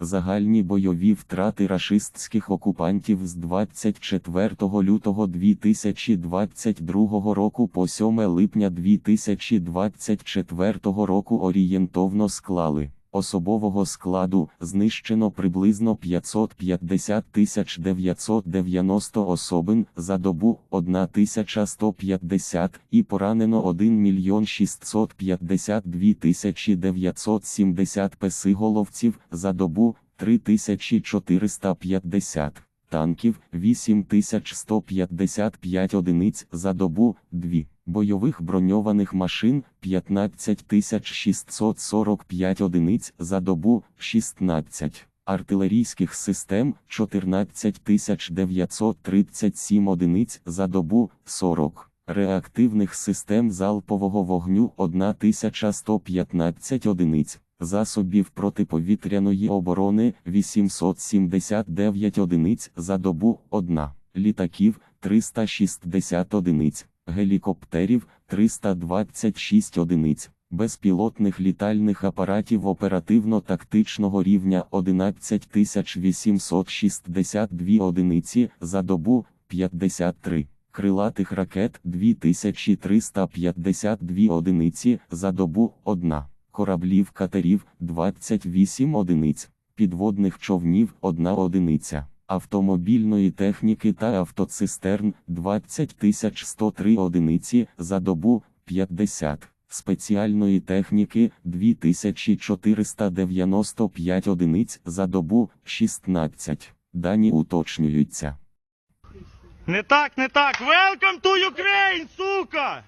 Загальні бойові втрати рашистських окупантів з 24 лютого 2022 року по 7 липня 2024 року орієнтовно склали. Особового складу знищено приблизно 550 990 особин за добу 1150 і поранено 1 мільйон 652 970 песиголовців за добу 3450 танків 8155 одиниць за добу 2, бойових броньованих машин 15645 одиниць за добу 16, артилерійських систем 14937 одиниць за добу 40. Реактивних систем залпового вогню 1115 одиниць, засобів протиповітряної оборони 879 одиниць за добу 1, літаків 360 одиниць, гелікоптерів 326 одиниць, безпілотних літальних апаратів оперативно-тактичного рівня 11862 одиниці за добу 53 крилатих ракет 2352 одиниці за добу 1, кораблів катерів 28 одиниць, підводних човнів 1 одиниця, автомобільної техніки та автоцистерн 20103 одиниці за добу 50. Спеціальної техніки 2495 одиниць за добу 16. Дані уточнюються. Не так, не так. Welcome to Ukraine, сука!